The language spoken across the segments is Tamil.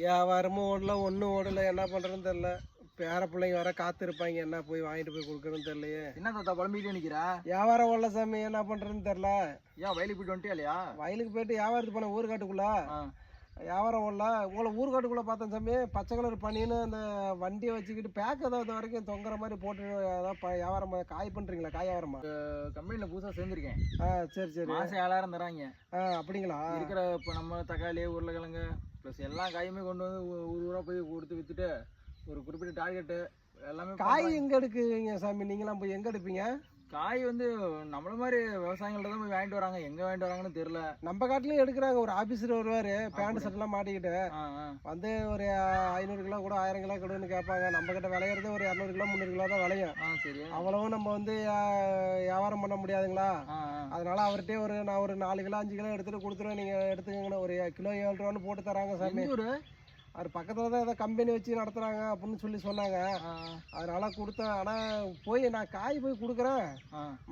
வியாபாரமும் ஓடல ஒன்றும் ஓடல. என்ன பண்ணுறதுன்னு தெரில பேர பிள்ளைங்க வர காத்திருப்பாங்க. என்ன போய் வாங்கிட்டு போய் கொடுக்குறதுன்னு தெரியலையே. என்ன தாத்தா புலம்பிட்டு நிக்கிறா? வியாபாரம் ஓடல சாமி. என்ன பண்ணுறதுன்னு தெரில ஏன் வயலுக்கு போயிட்டு வந்துட்டியா இல்லையா? வயலுக்கு போயிட்டு வியாபாரத்துக்கு போன ஊருக்காட்டுக்குள்ள. வியாபாரம் ஓடல. உங்களை ஊருக்காட்டுக்குள்ளே பார்த்தேன் சாமி. பச்சை கலர் பண்ணின்னு அந்த வண்டியை வச்சுக்கிட்டு பேக் ஏதாவது வரைக்கும் தொங்குற மாதிரி போட்டு ஏதாவது வியாபாரம் காய் பண்ணுறீங்களா காய் வியாபாரமா? கம்பெனில புதுசா சேர்ந்திருக்கேன். ஆ சரி சரி. மாசம் ஏழாயிரம் தராங்க. ஆ அப்படிங்களா? இருக்கிற இப்போ நம்ம தக்காளி உருளைக்கிழங்கு ப்ளஸ் எல்லா காயுமே கொண்டு வந்து ஊ- ஊர் ஊரா போய் கொடுத்து வித்துட்டு ஒரு குறிப்பிட்ட டார்கெட்டு எல்லாமே காய் எங்கே எடுக்குவீங்க சாமி? நீங்களாம் போய் எங்கே எடுப்பீங்க? காய் வந்து நம்மள மாதிரி விவசாயிகள்ட்ட தான் போய் வாங்கிட்டு வராங்க. எங்க வாங்கிட்டு வராங்கன்னு தெரியல. நம்ம காட்டிலையும் எடுக்கிறாங்க. ஒரு ஆபீசர் வருவாரு பேண்ட் ஷர்ட்லாம் மாட்டிக்கிட்டு. ஆ, ஆ. வந்து ஒரு ஐநூறு கிலோ கூட ஆயிரம் கிலோ கொடுன்னு கேட்பாங்க. நம்ம கிட்ட விளையிறது ஒரு இரநூறு கிலோ முந்நூறு கிலோ தான் விளையும். சரி. அவ்வளவும் நம்ம வந்து வியாபாரம் பண்ண முடியாதுங்களா. அதனால அவர்கிட்டயே ஒரு நான் ஒரு நாலு கிலோ அஞ்சு கிலோ எடுத்துட்டு கொடுத்துருவேன். நீங்க எடுத்துக்கங்கன்னு ஒரு கிலோ ஏழு ரூபான்னு போட்டு தராங்க சாமி. அவர் பக்கத்துல தான் ஏதோ கம்பெனி வச்சு நடத்துறாங்க அப்படின்னு சொல்லி சொன்னாங்க. அதனால கொடுத்தேன். ஆனா போய் நான் காய் போய் கொடுக்குறேன்.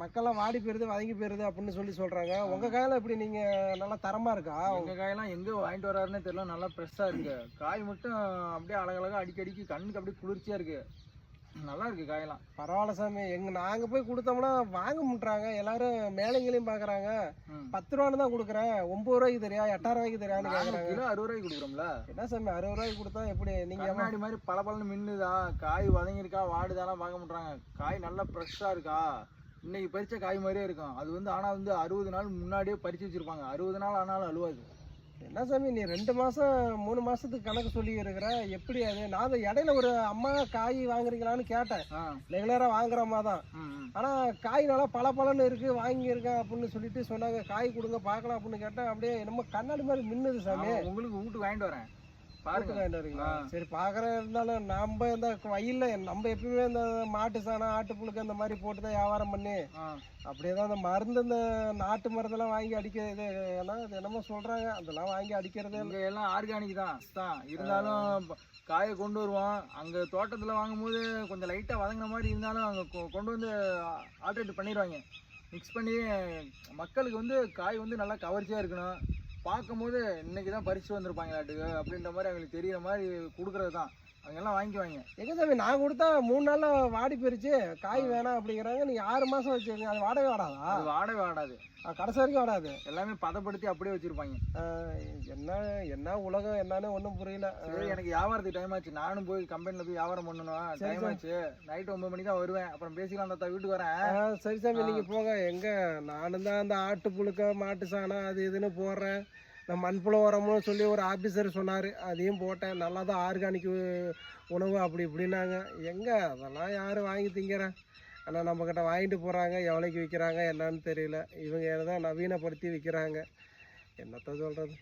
மக்கள்லாம் வாடி போயிருது வதங்கி போயிருது அப்படின்னு சொல்லி சொல்றாங்க. உங்க காயெல்லாம் எப்படி நீங்க நல்லா தரமா இருக்கா? எங்க காயெல்லாம் எங்க வாங்கிட்டு வராருன்னே தெரியல நல்லா ஃப்ரெஷ்ஷா இருக்கு. காய் மட்டும் அப்படியே அழகழகா அடிக்கடிக்கு கண்ணுக்கு அப்படியே குளிர்ச்சியா இருக்கு. நல்லா இருக்கு காயெல்லாம். பரவாயில்ல சாமி. எங்க நாங்க போய் கொடுத்தோம்னா வாங்க முட்டுறாங்க. எல்லாரும் மேலைங்களையும் பாக்குறாங்க. பத்து ரூபான்னு தான் கொடுக்குறேன். ஒன்பது ரூபாய்க்கு தெரியா? எட்டாயிரம் ரூபாய்க்கு தெரியான்னு நாங்க கேக்குறாங்க. கிலோ அறுபது ரூபாய்க்கு கொடுக்குறோம்ல. என்ன சாமி? அறுபது ரூபாய்க்கு கொடுத்தா எப்படி? நீங்க கண்ணாடி மாதிரி பல பலன்னு மின்னுதா? காய் வதங்கியிருக்கா? வாடுதாலாம் பார்க்க மாட்டாங்க காய் நல்லா ஃப்ரெஷ்ஷா இருக்கா? இன்னைக்கு பறிச்ச காய் மாதிரியே இருக்கும். அது வந்து ஆனா வந்து அறுபது நாள் முன்னாடியே பறிச்சு வச்சிருப்பாங்க. அறுபது நாள் ஆனாலும் அழுவாது. என்ன சாமி நீ ரெண்டு மாசம் மூணு மாசத்துக்கு கணக்கு சொல்லி இருக்கிற எப்படி அது? நான் அந்த இடையில ஒரு அம்மா காய் வாங்குறீங்களான்னு கேட்டேன். ஆ. ரெகுலரா வாங்குறமா தான். ம், ம். ஆனா காய் நல்லா பல பலன்னு இருக்கு வாங்கியிருக்கேன் அப்படின்னு சொல்லிட்டு சொன்னாங்க. காய் கொடுங்க பார்க்கலாம் அப்படின்னு கேட்டேன். அப்படியே என்னமோ கண்ணாடி மாதிரி மின்னுது சாமி. உங்களுக்கு வீட்டுக்கு வாங்கிட்டு வரேன். ஆ. சரி பாக்குறேன் இருந்தாலும் நம்ம இந்த வயல்ல நம்ம எப்பயுமே இந்த மாட்டு சாணம் ஆட்டு புழுக்கு அந்த மாதிரி போட்டு தான் வியாபாரம் பண்ணி அப்படியே தான் அந்த மருந்து இந்த நாட்டு மருந்தெல்லாம் வாங்கி அடிக்க இது ஏன்னா அது என்னமோ சொல்றாங்க. அதெல்லாம் வாங்கி அடிக்கிறதே எல்லாம் ஆர்கானிக் தான் தான். இருந்தாலும் காயை கொண்டு வருவோம். அங்க தோட்டத்துல வாங்கும்போது கொஞ்சம் லைட்டா வதங்கின மாதிரி இருந்தாலும் அங்க கொண்டு வந்து ஆல்ட்ரேட் பண்ணிடுவாங்க. மிக்ஸ் பண்ணி மக்களுக்கு வந்து காய் வந்து நல்லா கவர்ச்சியா இருக்கணும். பார்க்கும்போது இன்னைக்கு தான் பறிச்சு வந்திருப்பாங்களாட்டுக்கு அப்படின்ற மாதிரி அவங்களுக்கு தெரியிற மாதிரி கொடுக்கறது தான் அவங்க எல்லாம் வாங்கிக்குவாங்க. எங்க சாமி நான் கொடுத்தா மூணு நாள்ல வாடி போயிருச்சு. காய் வேணாம் அப்படிங்கிறாங்க. நீங்க ஆறு மாசம் வச்சிருக்கீங்க அது வாடகை வாடாதா? அது வாடவே வாடாது. கடைசி வரைக்கும் வாடாது. எல்லாமே பதப்படுத்தி அப்படியே வச்சிருப்பாங்க. என்ன என்ன உலகம் என்னன்னு ஒன்றும் புரியல. சரி எனக்கு வியாபாரத்துக்கு டைம் ஆச்சு. நானும் போய் கம்பெனில போய் வியாபாரம் பண்ணணும் டைம் ஆச்சு. நைட் ஒன்பது மணிக்கு தான் வருவேன். அப்புறம் பேசிக்கலாம் தாத்தா வீட்டுக்கு வரேன். சரி சாமி நீங்க போங்க. எங்க? நானும் தான் அந்த ஆட்டு புழுக்க மாட்டு சாணம் அது இதுன்னு போடுறேன். இந்த மண்புழு உரம்னு சொல்லி ஒரு ஆஃபீஸர் சொன்னார். அதையும் போட்டேன். நல்லா தான் ஆர்கானிக் உணவு அப்படி இப்படின்னாங்க. எங்கே? அதெல்லாம் யாரும் வாங்கி திங்கிறேன் ஆனால் நம்மக்கிட்ட வாங்கிட்டு போகிறாங்க எவ்வளோக்கு விற்கிறாங்க என்னன்னு தெரியல. இவங்க தான் நவீனப்படுத்தி விற்கிறாங்க என்னத்த சொல்கிறது